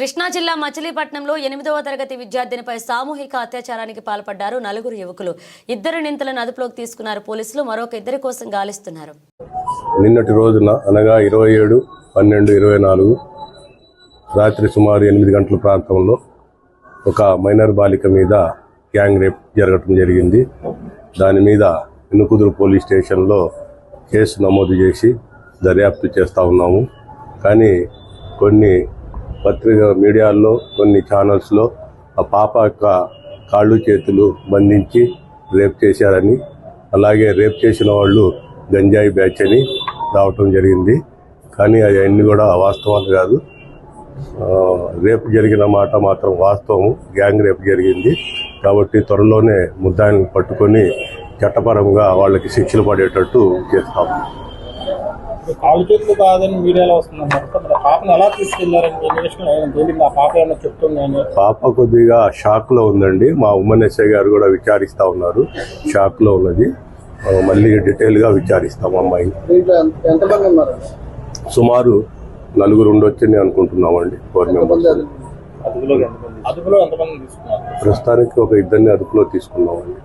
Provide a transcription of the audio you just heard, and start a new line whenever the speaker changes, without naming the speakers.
కృష్ణా జిల్లా మచిలీపట్నంలో ఎనిమిదవ తరగతి విద్యార్థినిపై సామూహిక అత్యాచారానికి పాల్పడ్డారు నలుగురు యువకులు. ఇద్దరు నింతలను అదుపులోకి తీసుకున్నారు పోలీసులు. మరొక ఇద్దరి కోసం గాలిస్తున్నారు.
నిన్నటి రోజున అనగా ఇరవై ఏడు పన్నెండు ఇరవై నాలుగు రాత్రి సుమారు ఎనిమిది గంటల ప్రాంతంలో ఒక మైనర్ బాలిక మీద గ్యాంగ్ రేప్ జరగటం జరిగింది. దాని మీద ఇనుకుదురు పోలీస్ స్టేషన్లో కేసు నమోదు చేసి దర్యాప్తు చేస్తూ ఉన్నాము. కానీ కొన్ని పత్రిక మీడియాల్లో కొన్ని ఛానల్స్లో ఆ పాప యొక్క కాళ్ళు చేతులు బంధించి రేప్ చేశారని అలాగే రేప్ చేసిన వాళ్ళు గంజాయి బ్యాచ్ అని రావటం జరిగింది. కానీ అవన్నీ కూడా వాస్తవాలు కాదు. రేపు జరిగిన మాట మాత్రం వాస్తవం గ్యాంగ్ రేపు జరిగింది. కాబట్టి త్వరలోనే ముద్దాయిని పట్టుకొని చట్టపరంగా వాళ్ళకి శిక్షలు పడేటట్టు
కాలు చేతులు కాదని మీడియాలో పాపను ఎలా తీసుకెళ్ళారని ఆ పాప ఏమైనా చెప్తుందని.
పాప కొద్దిగా షాక్లో ఉందండి. మా ఉమ్మన్ ఎస్ఐ గారు కూడా విచారిస్తా ఉన్నారు. షాక్లో ఉన్నది మళ్ళీ డీటెయిల్గా విచారిస్తాం అమ్మాయిని
ఎంతమంది ఉన్నారు?
సుమారు నలుగురు ఉండొచ్చని అనుకుంటున్నామండి. Four members.
అదుపులో? ఎంతమంది అదుపులో ఎంతమంది తీసుకున్నారు?
ప్రస్తుతానికి ఒక ఇద్దరిని అదుపులో తీసుకున్నామండి.